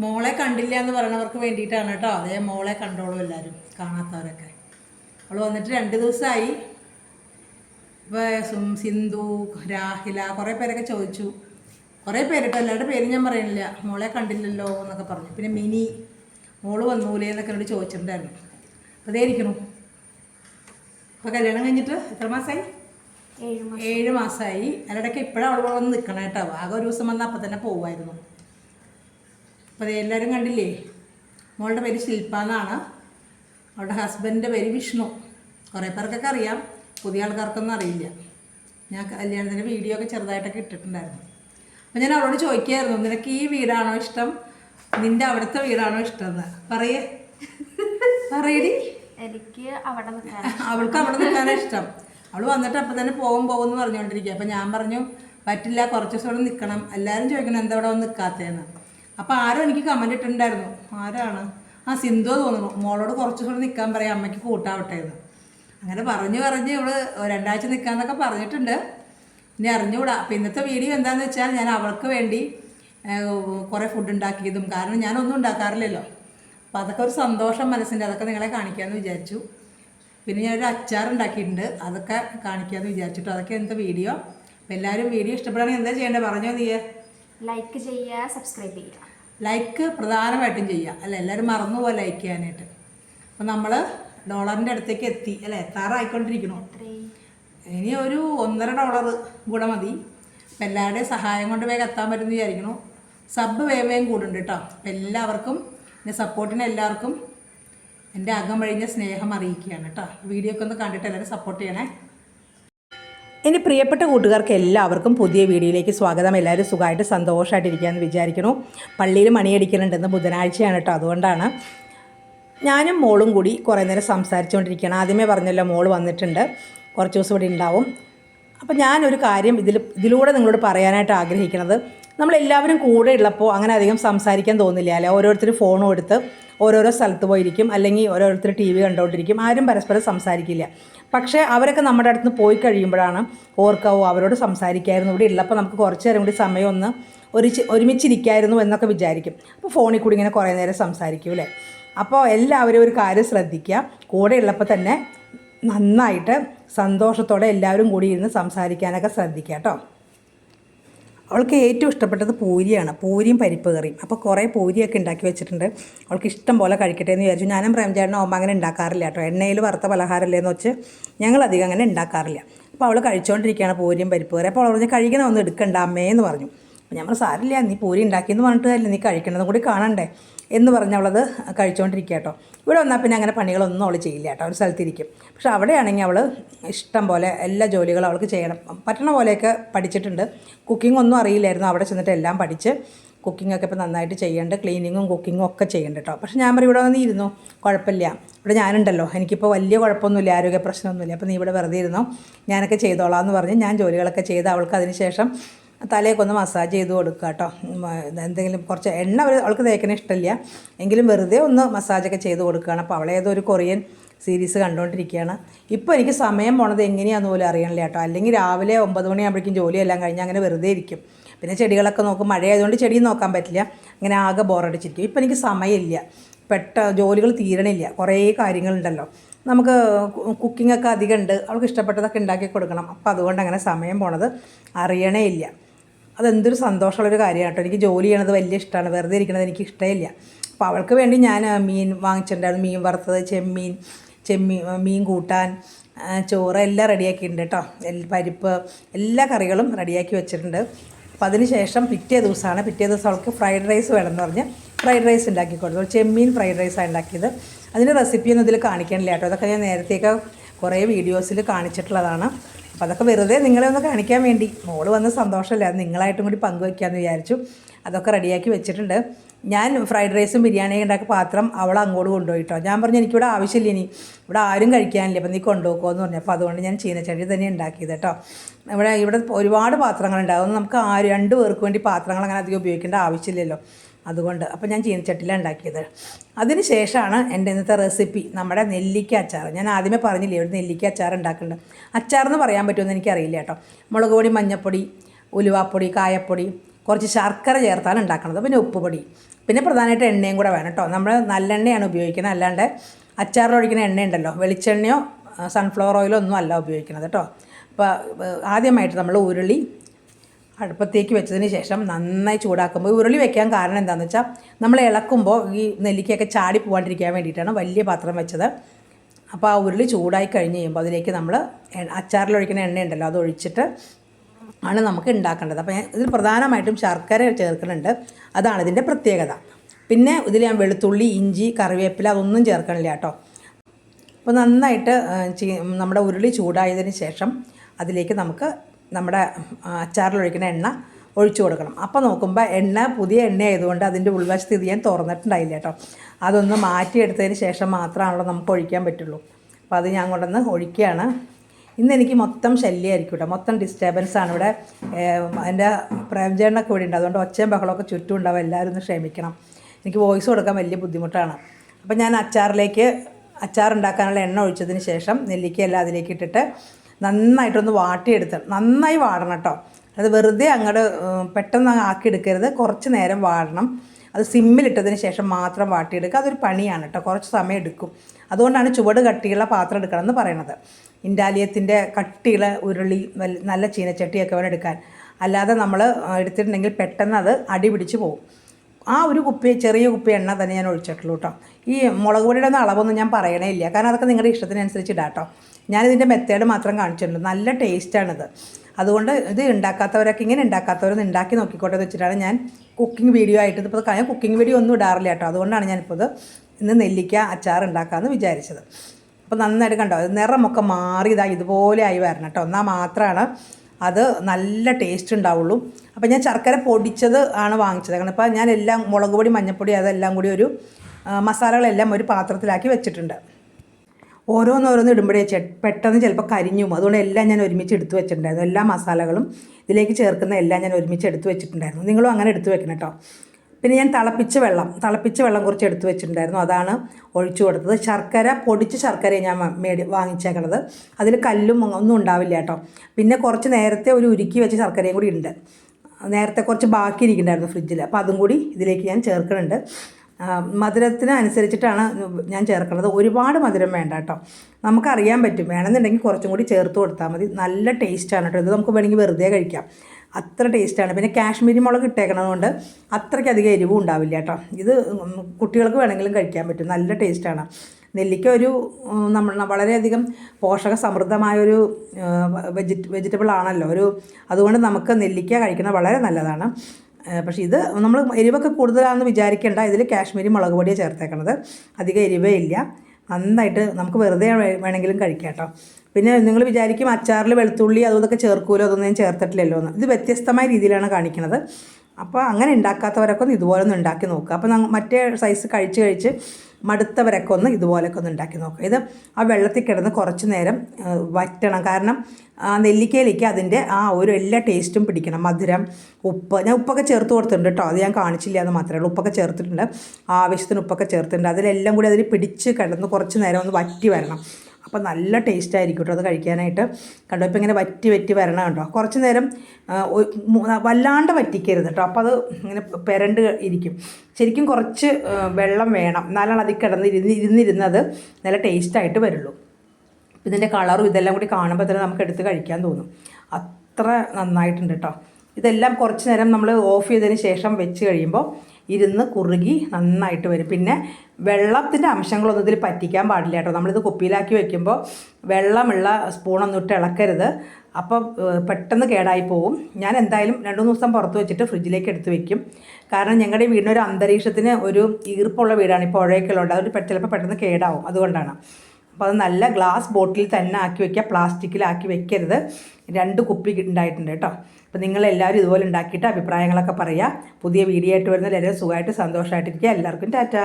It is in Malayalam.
മോളെ കണ്ടില്ല എന്ന് പറയണവർക്ക് വേണ്ടിയിട്ടാണ് കേട്ടോ. അതേ മോളെ കണ്ടോളൂ എല്ലാവരും കാണാത്തവരൊക്കെ. അവൾ വന്നിട്ട് രണ്ട് ദിവസമായി ഇപ്പോൾ സും- സിന്ധു രാഹില കുറേ പേരൊക്കെ ചോദിച്ചു. കുറേ പേരിട്ട് എല്ലാവരുടെ പേര് ഞാൻ പറയണില്ല മോളെ കണ്ടില്ലല്ലോ എന്നൊക്കെ പറഞ്ഞു. പിന്നെ മിനി മോൾ വന്നൂലേ എന്നൊക്കെ എന്നോട് ചോദിച്ചിട്ടുണ്ടായിരുന്നു. അപ്പോൾ അതേ ഇരിക്കണു. അപ്പോൾ കല്യാണം കഴിഞ്ഞിട്ട് എത്ര മാസമായി ഏഴ് മാസം. ഏഴ് മാസമായി അതിനിടയ്ക്ക് ഇപ്പോഴാണ് അവൾ വന്ന് നിൽക്കണം കേട്ടോ. ആകെ ഒരു ദിവസം വന്നാൽ അപ്പം തന്നെ പോവായിരുന്നു. അപ്പോൾ അത് എല്ലാവരും കണ്ടില്ലേ? മോളുടെ പേര് ശില്പ എന്നാണ്. അവളുടെ ഹസ്ബൻഡിന്റെ പേര് വിഷ്ണു. കുറേ പേർക്കൊക്കെ അറിയാം. പുതിയ ആൾക്കാർക്കൊന്നും അറിയില്ല. ഞാൻ കല്യാണത്തിന്റെ വീഡിയോ ഒക്കെ ചെറുതായിട്ടൊക്കെ ഇട്ടിട്ടുണ്ടായിരുന്നു. അപ്പോൾ ഞാൻ അവളോട് ചോദിക്കായിരുന്നു നിനക്ക് ഈ വീടാണോ ഇഷ്ടം? നിന്റെ അവിടുത്തെ വീടാണോ ഇഷ്ടം എന്ന് പറയേ. പറയടി. എനിക്ക് അവിടെ അവൾക്ക് അവിടെ നിൽക്കാനാണ് ഇഷ്ടം. അവൾ വന്നിട്ട് അപ്പം തന്നെ പോകും പോകും എന്ന് പറഞ്ഞുകൊണ്ടിരിക്കുക അപ്പം ഞാൻ പറഞ്ഞു പറ്റില്ല കുറച്ച് ദിവസം ഇവിടെ നിൽക്കണം. എല്ലാവരും ചോദിക്കണം എന്താ അവിടെ വന്ന് നിൽക്കാത്തതെന്ന്? അപ്പോൾ ആരും എനിക്ക് കമന്റ് ഇട്ടിട്ടുണ്ടായിരുന്നു. ആരാണ്? ആ സിന്ധു തോന്നുന്നു. മോളോട് കുറച്ച് കൂടെ നിൽക്കാൻ പറയാം. അമ്മയ്ക്ക് കൂട്ടാവട്ടെ എന്ന്. അങ്ങനെ പറഞ്ഞു പറഞ്ഞ് ഇവൾ രണ്ടാഴ്ച നിൽക്കാന്നൊക്കെ പറഞ്ഞിട്ടുണ്ട്. ഇനി അറിഞ്ഞുകൂടാ. അപ്പോൾ ഇന്നത്തെ വീഡിയോ എന്താണെന്ന് വെച്ചാൽ ഞാൻ അവൾക്ക് വേണ്ടി കുറേ ഫുഡ് ഉണ്ടാക്കിയതും കാരണം ഞാനൊന്നും ഉണ്ടാക്കാറില്ലല്ലോ. അപ്പോൾ അതൊക്കെ ഒരു സന്തോഷം മനസ്സിന്റെ അതൊക്കെ നിങ്ങളെ കാണിക്കാമെന്ന് വിചാരിച്ചു. പിന്നെ ഞാനൊരു അച്ചാർ ഉണ്ടാക്കിയിട്ടുണ്ട്. അതൊക്കെ കാണിക്കാമെന്ന് വിചാരിച്ചിട്ട്. അതൊക്കെ എന്താ വീഡിയോ അപ്പോൾ എല്ലാവരും വീഡിയോ ഇഷ്ടപ്പെടുകയാണെങ്കിൽ എന്താ ചെയ്യേണ്ടത് പറഞ്ഞോ നീയെ. ലൈക്ക് ചെയ്യുക സബ്സ്ക്രൈബ് ചെയ്യുക. ലൈക്ക് പ്രധാനമായിട്ടും ചെയ്യുക. അല്ല? എല്ലാവരും മറന്നുപോകാം ലൈക്ക് ചെയ്യാനായിട്ട്. അപ്പോൾ നമ്മൾ ഡോളറിന്റെ അടുത്തേക്ക് എത്തി. അല്ലേ? എത്താറായിക്കൊണ്ടിരിക്കണു ഇനി ഒരു ഒന്നര ഡോളർ കൂടെ മതി. അപ്പം എല്ലാവരുടെയും സഹായം കൊണ്ട് വേഗം എത്താൻ പറ്റുമെന്ന് വിചാരിക്കണു സബ് വേഗം വേഗം കൂടുണ്ട് കേട്ടോ. അപ്പം എല്ലാവർക്കും എന്റെ സപ്പോർട്ടിന് എല്ലാവർക്കും എന്റെ അകം വഴിഞ്ഞ സ്നേഹം അറിയിക്കുകയാണ് കേട്ടോ. വീഡിയോ ഒക്കെ ഒന്ന് കണ്ടിട്ട് എല്ലാവരും സപ്പോർട്ട് ചെയ്യണേ. എന്റെ പ്രിയപ്പെട്ട കൂട്ടുകാർക്ക് എല്ലാവർക്കും പുതിയ വീഡിയോയിലേക്ക് സ്വാഗതം. എല്ലാവരും സുഖമായിട്ട് സന്തോഷമായിട്ടിരിക്കുകയെന്ന് വിചാരിക്കുന്നു. പള്ളിയിൽ മണിയടിക്കലുണ്ടെന്ന് ബുധനാഴ്ചയാണ് കേട്ടോ. അതുകൊണ്ടാണ് ഞാനും മോളും കൂടി കുറേ നേരം സംസാരിച്ചുകൊണ്ടിരിക്കുകയാണ്. ആദ്യമേ പറഞ്ഞല്ലോ മോൾ വന്നിട്ടുണ്ട്. കുറച്ച് ദിവസം ഇവിടെ ഉണ്ടാവും. അപ്പോൾ ഞാനൊരു കാര്യം ഇതിൽ ഇതിലൂടെ നിങ്ങളോട് പറയാനായിട്ട് ആഗ്രഹിക്കുന്നത്. നമ്മളെല്ലാവരും കൂടെ ഉള്ളപ്പോൾ അങ്ങനെ അധികം സംസാരിക്കാൻ തോന്നില്ല അല്ലെ? ഓരോരുത്തർ ഫോണും എടുത്ത് ഓരോരോ സ്ഥലത്ത് പോയിരിക്കും അല്ലെങ്കിൽ ഓരോരുത്തർ ടി വി കണ്ടുകൊണ്ടിരിക്കും ആരും പരസ്പരം സംസാരിക്കില്ല. പക്ഷേ അവരൊക്കെ നമ്മുടെ അടുത്ത് പോയി കഴിയുമ്പോഴാണ് ഓർക്കാവോ അവരോട് സംസാരിക്കായിരുന്നു ഇവിടെ ഉള്ളപ്പോൾ നമുക്ക് കുറച്ച് നേരം കൂടി സമയം ഒന്ന് ഒരു ഒരുമിച്ചിരിക്കായിരുന്നു എന്നൊക്കെ വിചാരിക്കും. അപ്പോൾ ഫോണിൽ കൂടി ഇങ്ങനെ കുറേ നേരം സംസാരിക്കും അല്ലേ? അപ്പോൾ എല്ലാവരും ഒരു കാര്യം ശ്രദ്ധിക്കുക. കൂടെ ഉള്ളപ്പോൾ തന്നെ നന്നായിട്ട് സന്തോഷത്തോടെ എല്ലാവരും കൂടി ഇരുന്ന് സംസാരിക്കാനൊക്കെ ശ്രദ്ധിക്കുക കേട്ടോ. അവൾക്ക് ഏറ്റവും ഇഷ്ടപ്പെട്ടത് പൂരിയാണ്. പൂരിയും പരിപ്പ് കറിയും. അപ്പോൾ കുറേ പൂരിയൊക്കെ ഉണ്ടാക്കി വെച്ചിട്ടുണ്ട്. അവൾക്ക് ഇഷ്ടം പോലെ കഴിക്കട്ടെ എന്ന് വിചാരിച്ചു. ഞാനും പ്രേംചേട്ടനും ആകുമ്പോൾ അങ്ങനെ ഉണ്ടാക്കാറില്ല കേട്ടോ. എണ്ണയിൽ വറുത്ത പലഹാരമല്ലേന്ന് വെച്ച് ഞങ്ങളധികം അങ്ങനെ ഉണ്ടാക്കാറില്ല. അപ്പോൾ അവൾ കഴിച്ചുകൊണ്ടിരിക്കുകയാണ് പൂരിയും പരിപ്പ് കറി അപ്പോൾ അവൾ പറഞ്ഞ് കഴിക്കണമെന്ന് എടുക്കണ്ട അമ്മേ എന്ന് പറഞ്ഞു. അപ്പോൾ പറഞ്ഞു സാരില്ല നീ പൂരി ഉണ്ടാക്കിയെന്ന് പറഞ്ഞിട്ട് അല്ല നീ കഴിക്കണതും കൂടി കാണണ്ടേ എന്ന് പറഞ്ഞവളത് കഴിച്ചുകൊണ്ടിരിക്കുക കേട്ടോ. ഇവിടെ വന്നാൽ പിന്നെ അങ്ങനെ പണികളൊന്നും അവൾ ചെയ്യില്ല കേട്ടോ ഒരു സ്ഥലത്തിരിക്കും. പക്ഷെ അവിടെയാണെങ്കിൽ അവൾ ഇഷ്ടം പോലെ എല്ലാ ജോലികളും അവൾക്ക് ചെയ്യണം. പറ്റണ പോലെയൊക്കെ പഠിച്ചിട്ടുണ്ട്. കുക്കിംഗ് ഒന്നും അറിയില്ലായിരുന്നു അവിടെ ചെന്നിട്ട് എല്ലാം പഠിച്ച് കുക്കിംഗ് ഒക്കെ ഇപ്പോൾ നന്നായിട്ട് ചെയ്യേണ്ട ക്ലീനിങ്ങും കുക്കിങ്ങും ഒക്കെ ചെയ്യേണ്ട കേട്ടോ. പക്ഷെ ഞാൻ പറയും ഇവിടെ വന്ന് ഇരുന്നു? കുഴപ്പമില്ല. ഇവിടെ ഞാനുണ്ടല്ലോ എനിക്കിപ്പോൾ വലിയ കുഴപ്പമൊന്നുമില്ല ആരോഗ്യ പ്രശ്നമൊന്നുമില്ല. അപ്പോൾ നീ ഇവിടെ വെറുതെ ഇരുന്നോ? ഞാനൊക്കെ ചെയ്തോളാം എന്ന് പറഞ്ഞ് ഞാൻ ജോലികളൊക്കെ ചെയ്ത് അവൾക്ക് അതിന് ശേഷം തലയൊക്കെ മസാജ് ചെയ്ത് കൊടുക്കുക കേട്ടോ. എന്തെങ്കിലും കുറച്ച് എണ്ണ അവർ അവൾക്ക് തേക്കണ ഇഷ്ടമില്ല എങ്കിലും വെറുതെ ഒന്ന് മസാജൊക്കെ ചെയ്ത് കൊടുക്കുകയാണ്. അപ്പോൾ അവളേതോ ഒരു കൊറിയൻ സീരീസ് കണ്ടുകൊണ്ടിരിക്കുകയാണ് ഇപ്പോൾ എനിക്ക് സമയം പോണത് എങ്ങനെയാണെന്ന് പോലും അറിയണില്ല കേട്ടോ. അല്ലെങ്കിൽ രാവിലെ ഒമ്പത് മണിയാകുമ്പോഴേക്കും ജോലിയെല്ലാം കഴിഞ്ഞ് അങ്ങനെ വെറുതെ ഇരിക്കും. പിന്നെ ചെടികളൊക്കെ നോക്കും. മഴയായതുകൊണ്ട് ചെടിയും നോക്കാൻ പറ്റില്ല. അങ്ങനെ ആകെ ബോറടിച്ചിരിക്കും. ഇപ്പോൾ എനിക്ക് സമയമില്ല. പെട്ട ജോലികൾ തീരണില്ല. കുറേ കാര്യങ്ങളുണ്ടല്ലോ. നമുക്ക് കുക്കിംഗ് ഒക്കെ അധികം ഉണ്ട്. അവൾക്ക് ഇഷ്ടപ്പെട്ടതൊക്കെ ഉണ്ടാക്കി കൊടുക്കണം. അപ്പോൾ അതുകൊണ്ട് അങ്ങനെ സമയം പോണത് അറിയണേ ഇല്ല. അതെന്തൊരു സന്തോഷമുള്ളൊരു കാര്യമാണ് കേട്ടോ. എനിക്ക് ജോലി ചെയ്യണത് വലിയ ഇഷ്ടമാണ്. വെറുതെ ഇരിക്കണത് എനിക്ക് ഇഷ്ടമില്ല. അപ്പോൾ അവൾക്ക് വേണ്ടി ഞാൻ മീൻ വാങ്ങിച്ചിട്ടുണ്ടായിരുന്നു മീൻ വറുത്തത് ചെമ്മീൻ ചെമ്മീൻ മീൻ കൂട്ടാൻ ചോറ് എല്ലാം റെഡിയാക്കിയിട്ടുണ്ട് കേട്ടോ. പരിപ്പ് എല്ലാ കറികളും റെഡിയാക്കി വെച്ചിട്ടുണ്ട്. അപ്പോൾ അതിന് ശേഷം പിറ്റേ ദിവസമാണ്. പിറ്റേ ദിവസം അവൾക്ക് ഫ്രൈഡ് റൈസ് വേണമെന്ന് പറഞ്ഞ് ഫ്രൈഡ് റൈസ് ഉണ്ടാക്കി കൊടുത്തു. ചെമ്മീൻ ഫ്രൈഡ് റൈസാണ് ഉണ്ടാക്കിയത്. അതിന്റെ റെസിപ്പിയൊന്നും ഇതിൽ കാണിക്കണില്ല കേട്ടോ. അതൊക്കെ ഞാൻ നേരത്തെയൊക്കെ കുറേ വീഡിയോസിൽ കാണിച്ചിട്ടുള്ളതാണ്. അപ്പോൾ അതൊക്കെ വെറുതെ നിങ്ങളെ ഒന്ന് കാണിക്കാൻ വേണ്ടി. മോൾ വന്ന സന്തോഷമല്ല? നിങ്ങളായിട്ടും കൂടി പങ്കുവയ്ക്കാമെന്ന് വിചാരിച്ചു. അതൊക്കെ റെഡിയാക്കി വെച്ചിട്ടുണ്ട്. ഞാൻ ഫ്രൈഡ് റൈസും ബിരിയാണിയും ഉണ്ടാക്കിയ പാത്രം അവൾ അങ്ങോട്ട് കൊണ്ടുപോയിട്ടോ. ഞാൻ പറഞ്ഞു എനിക്കിവിടെ ആവശ്യമില്ല ഇനി. ഇവിടെ ആരും കഴിക്കാനില്ല. അപ്പം നീ കൊണ്ടുപോക്കോ എന്ന് പറഞ്ഞു. അപ്പോൾ അതുകൊണ്ട് ഞാൻ ചീനച്ചട്ടി തന്നെ ഉണ്ടാക്കിയത് കേട്ടോ. ഇവിടെ ഇവിടെ ഒരുപാട് പാത്രങ്ങളുണ്ട്. അതൊന്നും നമുക്ക് ആ രണ്ട് പേർക്ക് വേണ്ടി പാത്രങ്ങൾ അങ്ങനെ അധികം ഉപയോഗിക്കേണ്ട ആവശ്യമില്ലല്ലോ. അതുകൊണ്ട് അപ്പോൾ ഞാൻ ചീനച്ചട്ടിലാണ് ഉണ്ടാക്കിയത്. അതിന് ശേഷമാണ് എന്റെ ഇന്നത്തെ റെസിപ്പി നമ്മുടെ നെല്ലിക്ക അച്ചാർ ഞാൻ ആദ്യമേ പറഞ്ഞില്ലേ ഒരു നെല്ലിക്ക അച്ചാർ ഉണ്ടാക്കുന്നുണ്ട് അച്ചാർ എന്ന് പറയാൻ പറ്റുമെന്ന് എനിക്കറിയില്ല കേട്ടോ. മുളക് പൊടി മഞ്ഞൾപ്പൊടി ഉലുവാപ്പൊടി കായപ്പൊടി കുറച്ച് ശർക്കര ചേർത്താണ് ഉണ്ടാക്കുന്നത് പിന്നെ ഉപ്പുപൊടി. പിന്നെ പ്രധാനമായിട്ട് എണ്ണയും കൂടെ വേണം കേട്ടോ. നമ്മൾ നല്ലെണ്ണയാണ് ഉപയോഗിക്കുന്നത്. അല്ലാണ്ട് അച്ചാറിൽ ഒഴിക്കുന്ന എണ്ണ ഉണ്ടല്ലോ. വെളിച്ചെണ്ണയോ സൺഫ്ലവർ ഓയിലോ ഒന്നും അല്ല ഉപയോഗിക്കുന്നത് കേട്ടോ. അപ്പോൾ ആദ്യമായിട്ട് നമ്മൾ ഉരുളി അടുപ്പത്തേക്ക് വെച്ചതിന് ശേഷം നന്നായി ചൂടാക്കുമ്പോൾ ഉരുളി വെക്കാൻ കാരണം എന്താണെന്ന് വെച്ചാൽ നമ്മൾ ഇളക്കുമ്പോൾ ഈ നെല്ലിക്കയൊക്കെ ചാടി പോകാണ്ടിരിക്കാൻ വേണ്ടിയിട്ടാണ് വലിയ പാത്രം വെച്ചത്. അപ്പോൾ ആ ഉരുളി ചൂടായി കഴിഞ്ഞ് കഴിയുമ്പോൾ അതിലേക്ക് നമ്മൾ അച്ചാറിൽ ഒഴിക്കുന്ന എണ്ണ ഉണ്ടല്ലോ അത് ഒഴിച്ചിട്ട് ആണ് നമുക്ക് ഉണ്ടാക്കേണ്ടത് അപ്പോൾ ഞാൻ ഇതിൽ പ്രധാനമായിട്ടും ശർക്കര ചേർക്കുന്നുണ്ട് അതാണ് ഇതിന്റെ പ്രത്യേകത. പിന്നെ ഇതിൽ ഞാൻ വെളുത്തുള്ളി ഇഞ്ചി കറിവേപ്പില അതൊന്നും ചേർക്കണില്ല കേട്ടോ. അപ്പോൾ നന്നായിട്ട് നമ്മുടെ ഉരുളി ചൂടായതിന് ശേഷം അതിലേക്ക് നമുക്ക് നമ്മുടെ അച്ചാറിലൊഴിക്കുന്ന എണ്ണ ഒഴിച്ചു കൊടുക്കണം. അപ്പോൾ നോക്കുമ്പോൾ എണ്ണ പുതിയ എണ്ണ ആയതുകൊണ്ട് അതിന്റെ ഉൾവശത്ത് ഇത് ഞാൻ തുറന്നിട്ടുണ്ടായില്ല കേട്ടോ. അതൊന്ന് മാറ്റിയെടുത്തതിന് ശേഷം മാത്രമാണല്ലോ നമുക്ക് ഒഴിക്കാൻ പറ്റുള്ളൂ. അപ്പോൾ അത് ഞാൻ കൊണ്ടുവന്ന് ഒഴിക്കുകയാണ്. ഇന്ന് എനിക്ക് മൊത്തം ശല്യമായിരിക്കും കേട്ടോ. മൊത്തം ഡിസ്റ്റർബൻസ് ആണ് ഇവിടെ. എന്റെ പ്രേംചേട്ടനൊക്കെ ഇവിടെ ഉണ്ട്. അതുകൊണ്ട് ഒച്ചയും ബഹളമൊക്കെ ചുറ്റും ഉണ്ടാവും. എല്ലാവരും ഒന്ന് ക്ഷമിക്കണം. എനിക്ക് വോയിസ് കൊടുക്കാൻ വലിയ ബുദ്ധിമുട്ടാണ്. അപ്പോൾ ഞാൻ അച്ചാറിലേക്ക് അച്ചാർ ഉണ്ടാക്കാനുള്ള എണ്ണ ഒഴിച്ചതിന് ശേഷം നെല്ലിക്കയെല്ലാം അതിലേക്ക് ഇട്ടിട്ട് നന്നായിട്ടൊന്ന് വാട്ടിയെടുത്ത് നന്നായി വാടണം കേട്ടോ. അത് വെറുതെ അങ്ങോട്ട് പെട്ടെന്ന് ആക്കി എടുക്കരുത് കുറച്ച് നേരം വാടണം. അത് സിമ്മിലിട്ടതിന് ശേഷം മാത്രം വാട്ടിയെടുക്കുക. അതൊരു പണിയാണ് കേട്ടോ. കുറച്ച് സമയം എടുക്കും. അതുകൊണ്ടാണ് ചുവട് കട്ടിയുള്ള പാത്രം എടുക്കണം എന്ന് പറയണത്. ഇൻഡാലിയത്തിന്റെ കട്ടിയുള്ള ഉരുളി നല്ല ചീനച്ചട്ടിയൊക്കെ വേണം എടുക്കാൻ. അല്ലാതെ നമ്മൾ എടുത്തിട്ടുണ്ടെങ്കിൽ പെട്ടെന്ന് അത് അടിപിടിച്ച് പോകും ആ ഒരു കുപ്പി ചെറിയ കുപ്പി എണ്ണ തന്നെ ഞാൻ ഒഴിച്ചിട്ടുള്ളൂ കേട്ടോ ഈ മുളക് പൊടിയുടെ ഒന്നും അളവൊന്നും ഞാൻ പറയണേ ഇല്ല. കാരണം അതൊക്കെ നിങ്ങളുടെ ഇഷ്ടത്തിനനുസരിച്ച് ഇടാം ഞാനിതിന്റെ മെത്തേഡ് മാത്രം കാണിച്ചിട്ടുണ്ട്. നല്ല ടേസ്റ്റാണിത് അതുകൊണ്ട് ഇത് ഉണ്ടാക്കാത്തവരൊക്കെ ഇങ്ങനെ ഉണ്ടാക്കാത്തവരൊന്ന് ഉണ്ടാക്കി നോക്കിക്കോട്ടെ എന്ന് വെച്ചിട്ടാണ് ഞാൻ കുക്കിംഗ് വീഡിയോ ആയിട്ട് ഇപ്പോൾ ഞാൻ കുക്കിംഗ് വീഡിയോ ഒന്നും ഇടാറില്ല കേട്ടോ അതുകൊണ്ടാണ് ഞാനിപ്പോൾ ഇത് ഇന്ന് നെല്ലിക്ക അച്ചാർ ഉണ്ടാക്കാമെന്ന് വിചാരിച്ചത്. അപ്പോൾ നന്നായിട്ട് കണ്ടോ? നിറമൊക്കെ മാറി ഇതാ ഇതുപോലെ ആയി വരണം കേട്ടോ എന്നാൽ മാത്രമാണ് അത് നല്ല ടേസ്റ്റ് ഉണ്ടാവുള്ളൂ. അപ്പോൾ ഞാൻ ശർക്കര പൊടിച്ചത് ആണ് വാങ്ങിച്ചത്. കാരണം ഇപ്പോൾ ഞാൻ എല്ലാം മുളക് പൊടി മഞ്ഞൾപ്പൊടി അതെല്ലാം കൂടി ഒരു മസാലകളെല്ലാം ഒരു പാത്രത്തിലാക്കി വെച്ചിട്ടുണ്ട്. ഓരോന്നോരോന്ന് ഇടുമ്പോഴേ ചെ പെട്ടെന്ന് ചിലപ്പോൾ കരിഞ്ഞും. അതുകൊണ്ട് എല്ലാം ഞാൻ ഒരുമിച്ച് എടുത്തു വെച്ചിട്ടുണ്ടായിരുന്നു. എല്ലാ മസാലകളും ഇതിലേക്ക് ചേർക്കുന്ന എല്ലാം ഞാൻ ഒരുമിച്ച് എടുത്തു വെച്ചിട്ടുണ്ടായിരുന്നു. നിങ്ങളും അങ്ങനെ എടുത്തു വെക്കണം കേട്ടോ. പിന്നെ ഞാൻ തിളപ്പിച്ച വെള്ളം തിളപ്പിച്ച വെള്ളം കുറച്ച് എടുത്തു വെച്ചിട്ടുണ്ടായിരുന്നു. അതാണ് ഒഴിച്ചു കൊടുത്തത്. ശർക്കര പൊടിച്ച ശർക്കര ഞാൻ മേടി വാങ്ങിച്ചേക്കണത്. അതിൽ കല്ലും ഒന്നും ഉണ്ടാവില്ല കേട്ടോ. പിന്നെ കുറച്ച് നേരത്തെ ഒരു ഉരുക്കി വെച്ച ശർക്കരയും കൂടി ഉണ്ട്. നേരത്തെ കുറച്ച് ബാക്കി ഇരിക്കുന്നുണ്ടായിരുന്നു ഫ്രിഡ്ജിൽ അപ്പോൾ അതും കൂടി ഇതിലേക്ക് ഞാൻ ചേർക്കുന്നുണ്ട്. മധുരത്തിന് അനുസരിച്ചിട്ടാണ് ഞാൻ ചേർക്കുന്നത് ഒരുപാട് മധുരം വേണ്ട കേട്ടോ. നമുക്കറിയാൻ പറ്റും. വേണമെന്നുണ്ടെങ്കിൽ കുറച്ചും കൂടി ചേർത്ത് കൊടുത്താൽ മതി. നല്ല ടേസ്റ്റാണ് കേട്ടോ. ഇത് നമുക്ക് വേണമെങ്കിൽ വെറുതെ കഴിക്കാം. അത്ര ടേസ്റ്റാണ്. പിന്നെ കാശ്മീരി മുളക് ഇട്ടേക്കണതുകൊണ്ട് അത്രയ്ക്ക് അധികം എരിവും ഉണ്ടാവില്ല കേട്ടോ. ഇത് കുട്ടികൾക്ക് വേണമെങ്കിലും കഴിക്കാൻ പറ്റും. നല്ല ടേസ്റ്റാണ്. നെല്ലിക്ക ഒരു നമ്മൾ വളരെയധികം പോഷക സമൃദ്ധമായൊരു വെജിറ്റ് വെജിറ്റബിൾ ആണല്ലോ ഒരു അതുകൊണ്ട് നമുക്ക് നെല്ലിക്ക കഴിക്കുന്നത് വളരെ നല്ലതാണ്. പക്ഷേ ഇത് നമ്മൾ എരിവൊക്കെ കൂടുതലാണെന്ന് വിചാരിക്കേണ്ട. ഇതിൽ കാശ്മീരി മുളക് പൊടിയാണ് ചേർത്തേക്കണത്. അധികം എരിവേ ഇല്ല. നന്നായിട്ട് നമുക്ക് വെറുതെ വേണമെങ്കിലും കഴിക്കാം കേട്ടോ. പിന്നെ നിങ്ങൾ വിചാരിക്കും അച്ചാറിൽ വെളുത്തുള്ളി അതും ഇതൊക്കെ ചേർക്കൂലോ അതൊന്നും ഞാൻ ചേർത്തിട്ടില്ലല്ലോ എന്ന്. ഇത് വ്യത്യസ്തമായ രീതിയിലാണ് കാണിക്കുന്നത് അപ്പോൾ അങ്ങനെ ഉണ്ടാക്കാത്തവരൊക്കെ ഒന്ന് ഇതുപോലെ ഒന്ന് ഉണ്ടാക്കി നോക്കുക. അപ്പോൾ മറ്റേ സൈസ് കഴിച്ച് കഴിച്ച് മടുത്തവരൊക്കെ ഒന്ന് ഇതുപോലൊക്കെ ഒന്ന് ഉണ്ടാക്കി നോക്കുക. ഇത് ആ വെള്ളത്തിൽ കിടന്ന് കുറച്ച് നേരം വറ്റണം. കാരണം ആ നെല്ലിക്കയിലേക്ക് അതിന്റെ ആ ഒരു എല്ലാ ടേസ്റ്റും പിടിക്കണം. മധുരം ഉപ്പ്. ഞാൻ ഉപ്പൊക്കെ ചേർത്ത് കൊടുത്തിട്ടുണ്ട് കേട്ടോ. അത് ഞാൻ കാണിച്ചില്ല എന്ന് മാത്രമേ ഉള്ളൂ. ഉപ്പൊക്കെ ചേർത്തിട്ടുണ്ട്. ആവശ്യത്തിന് ഉപ്പൊക്കെ ചേർത്തിട്ടുണ്ട്. അതിലെല്ലാം കൂടി അതിൽ പിടിച്ച് കിടന്ന് കുറച്ച് നേരം ഒന്ന് വറ്റി വരണം. അപ്പോൾ നല്ല ടേസ്റ്റ് ആയിരിക്കും കേട്ടോ അത് കഴിക്കാനായിട്ട്. കണ്ടോ ഇപ്പോൾ ഇങ്ങനെ വറ്റി വറ്റി വരണം കേട്ടോ കുറച്ച് നേരം വല്ലാണ്ട് വറ്റിക്കരുത് കേട്ടോ അപ്പോൾ അത് ഇങ്ങനെ പെരണ്ട് ഇരിക്കും. ശരിക്കും കുറച്ച് വെള്ളം വേണം. എന്നാലാണ് അതിൽ കിടന്ന് ഇരുന്ന് ഇരുന്നിരുന്നത് നല്ല ടേസ്റ്റായിട്ട് വരുള്ളൂ. ഇതിന്റെ കളറും ഇതെല്ലാം കൂടി കാണുമ്പോൾ തന്നെ നമുക്ക് എടുത്ത് കഴിക്കാൻ തോന്നും. അത്ര നന്നായിട്ടുണ്ട് കേട്ടോ ഇതെല്ലാം കുറച്ച് നേരം നമ്മൾ ഓഫ് ചെയ്തതിന് ശേഷം വെച്ച് കഴിയുമ്പോൾ ഇരുന്ന് കുറുകി നന്നായിട്ട് വരും. പിന്നെ വെള്ളത്തിന്റെ അംശങ്ങളൊന്നും ഇതിൽ പറ്റിക്കാൻ പാടില്ല കേട്ടോ. നമ്മളിത് കുപ്പിയിലാക്കി വെക്കുമ്പോൾ വെള്ളമുള്ള സ്പൂണൊന്നും ഇട്ട് ഇളക്കരുത്. അപ്പോൾ പെട്ടെന്ന് കേടായി പോകും ഞാൻ എന്തായാലും രണ്ട് മൂന്ന് ദിവസം പുറത്ത് വെച്ചിട്ട് ഫ്രിഡ്ജിലേക്ക് എടുത്ത് വെക്കും. കാരണം ഞങ്ങളുടെ വീടിനൊരു അന്തരീക്ഷത്തിന് ഒരു ഈർപ്പുള്ള വീടാണ്. ഇപ്പോൾ പുഴയൊക്കെയുള്ളത് അതുകൊണ്ട് അതൊരു ചിലപ്പോൾ പെട്ടെന്ന് കേടാവും. അതുകൊണ്ടാണ്. അപ്പോൾ അത് നല്ല ഗ്ലാസ് ബോട്ടിൽ തന്നെ ആക്കി വെക്കുക പ്ലാസ്റ്റിക്കിലാക്കി വെക്കരുത്. രണ്ട് കുപ്പി ഉണ്ടായിട്ടുണ്ട് കേട്ടോ. അപ്പോൾ നിങ്ങളെല്ലാവരും ഇതുപോലെ ഉണ്ടാക്കിയിട്ട് അഭിപ്രായങ്ങളൊക്കെ പറയുക. പുതിയ വീഡിയോ ആയിട്ട് വരുന്ന എല്ലാവരും സുഖമായിട്ട് സന്തോഷമായിട്ടിരിക്കുക. എല്ലാവർക്കും ടാറ്റാ.